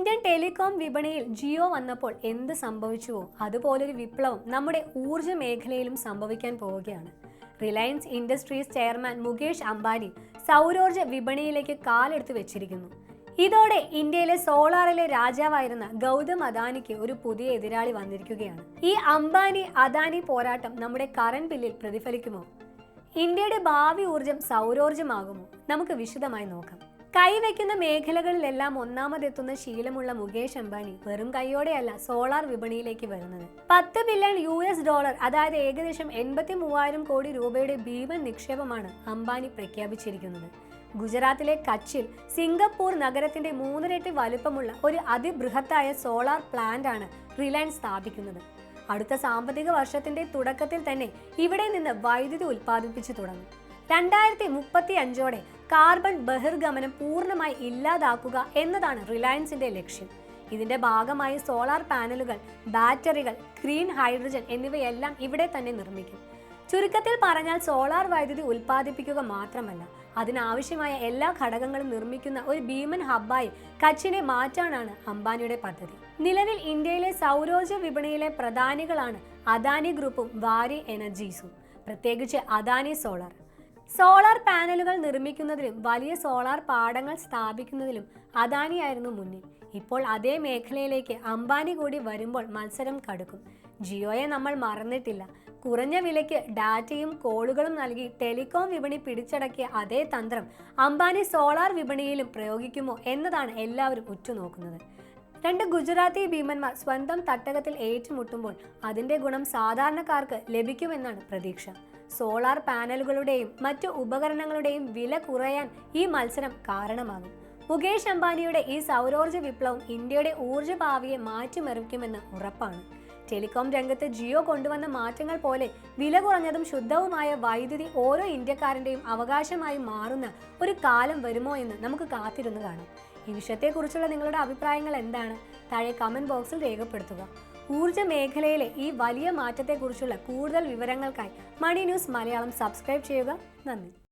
Indian telecom വിപണിയിൽ ജിയോ വന്നപ്പോൾ എന്ത് സംഭവിച്ചുവോ അതുപോലൊരു വിപ്ലവം നമ്മുടെ ഊർജ മേഖലയിലും സംഭവിക്കാൻ പോവുകയാണ്. Reliance Industries chairman Mukesh Ambani സൗരോർജ വിപണിയിലേക്ക് കാലെടുത്ത് വെച്ചിരിക്കുന്നു. ഇതോടെ ഇന്ത്യയിലെ സോളാറിലെ രാജാവായിരുന്ന ഗൗതം അദാനിക്ക് ഒരു പുതിയ എതിരാളി വന്നിരിക്കുകയാണ്. ഈ അംബാനി അദാനി പോരാട്ടം നമ്മുടെ കറന്റ് ബില്ലിൽ പ്രതിഫലിക്കുമോ? ഇന്ത്യയുടെ ഭാവി ഊർജം സൗരോർജമാകുമോ നമുക്ക് വിശദമായി നോക്കാം. കൈവയ്ക്കുന്ന മേഖലകളിലെല്ലാം ഒന്നാമതെത്തുന്ന ശീലമുള്ള മുകേഷ് അംബാനി വെറും കൈയോടെയല്ല സോളാർ വിപണിയിലേക്ക് വരുന്നത്. പത്ത് ബില്യൺ യു എസ് ഡോളർ അതായത് ഏകദേശം എൺപത്തി മൂവായിരം കോടി രൂപയുടെ ഭീമൻ നിക്ഷേപമാണ് അംബാനി പ്രഖ്യാപിച്ചിരിക്കുന്നത്. ഗുജറാത്തിലെ കച്ചിൽ സിംഗപ്പൂർ നഗരത്തിന്റെ മൂന്നിരട്ടി വലുപ്പമുള്ള ഒരു അതിബൃഹത്തായ സോളാർ പ്ലാന്റ് ആണ് റിലയൻസ് സ്ഥാപിക്കുന്നത്. അടുത്ത സാമ്പത്തിക വർഷത്തിന്റെ തുടക്കത്തിൽ തന്നെ ഇവിടെ നിന്ന് വൈദ്യുതി ഉൽപ്പാദിപ്പിച്ചു തുടങ്ങും. രണ്ടായിരത്തി മുപ്പത്തി അഞ്ചോടെ കാർബൺ ബഹിർഗമനം പൂർണമായി ഇല്ലാതാക്കുക എന്നതാണ് റിലയൻസിന്റെ ലക്ഷ്യം. ഇതിന്റെ ഭാഗമായി സോളാർ പാനലുകൾ ബാറ്ററികൾ ഗ്രീൻ ഹൈഡ്രജൻ എന്നിവയെല്ലാം ഇവിടെ തന്നെ നിർമ്മിക്കും. ചുരുക്കത്തിൽ പറഞ്ഞാൽ സോളാർ വൈദ്യുതി ഉൽപ്പാദിപ്പിക്കുക മാത്രമല്ല അതിനാവശ്യമായ എല്ലാ ഘടകങ്ങളും നിർമ്മിക്കുന്ന ഒരു ഭീമൻ ഹബ്ബായി കച്ചിനെ മാറ്റാനാണ് അംബാനിയുടെ പദ്ധതി. നിലവിൽ ഇന്ത്യയിലെ സൗരോർജ വിപണിയിലെ പ്രധാനികളാണ് അദാനി ഗ്രൂപ്പും വാരി എനർജീസും പ്രത്യേകിച്ച് അദാനി സോളാർ. സോളാർ പാനലുകൾ നിർമ്മിക്കുന്നതിലും വലിയ സോളാർ പാടങ്ങൾ സ്ഥാപിക്കുന്നതിലും അദാനിയായിരുന്നു മുന്നിൽ. ഇപ്പോൾ അതേ മേഖലയിലേക്ക് അംബാനി കൂടി വരുമ്പോൾ മത്സരം കടുക്കും. ജിയോയെ നമ്മൾ മറന്നിട്ടില്ല. കുറഞ്ഞ വിലയ്ക്ക് ഡാറ്റയും കോളുകളും നൽകി ടെലികോം വിപണി പിടിച്ചടക്കിയ അതേ തന്ത്രം അംബാനി സോളാർ വിപണിയിലും പ്രയോഗിക്കുമോ എന്നതാണ് എല്ലാവരും ഉറ്റുനോക്കുന്നത്. രണ്ട് ഗുജറാത്തി ഭീമന്മാർ സ്വന്തം തട്ടകത്തിൽ ഏറ്റുമുട്ടുമ്പോൾ അതിന്റെ ഗുണം സാധാരണക്കാർക്ക് ലഭിക്കുമെന്നാണ് പ്രതീക്ഷ. സോളാർ പാനലുകളുടെയും മറ്റു ഉപകരണങ്ങളുടെയും വില കുറയാൻ ഈ മത്സരം കാരണമാകും. മുകേഷ് അംബാനിയുടെ ഈ സൗരോർജ വിപ്ലവം ഇന്ത്യയുടെ ഊർജ ഭാവിയെ മാറ്റിമറിക്കുമെന്ന് ഉറപ്പാണ്. ടെലികോം രംഗത്ത് ജിയോ കൊണ്ടുവന്ന മാറ്റങ്ങൾ പോലെ വില കുറഞ്ഞതും ശുദ്ധവുമായ വൈദ്യുതി ഓരോ ഇന്ത്യക്കാരന്റെയും അവകാശമായി മാറുന്ന ഒരു കാലം വരുമോ എന്ന് നമുക്ക് കാത്തിരുന്ന് കാണാം. ഈ വിഷയത്തെക്കുറിച്ചുള്ള നിങ്ങളുടെ അഭിപ്രായങ്ങൾ എന്താണ്? താഴെ കമന്റ് ബോക്സിൽ രേഖപ്പെടുത്തുക. ഊർജ മേഖലയിലെ ഈ വലിയ മാറ്റത്തെക്കുറിച്ചുള്ള കൂടുതൽ വിവരങ്ങൾക്കായി മണി ന്യൂസ് മലയാളം സബ്സ്ക്രൈബ് ചെയ്യുക. നന്ദി.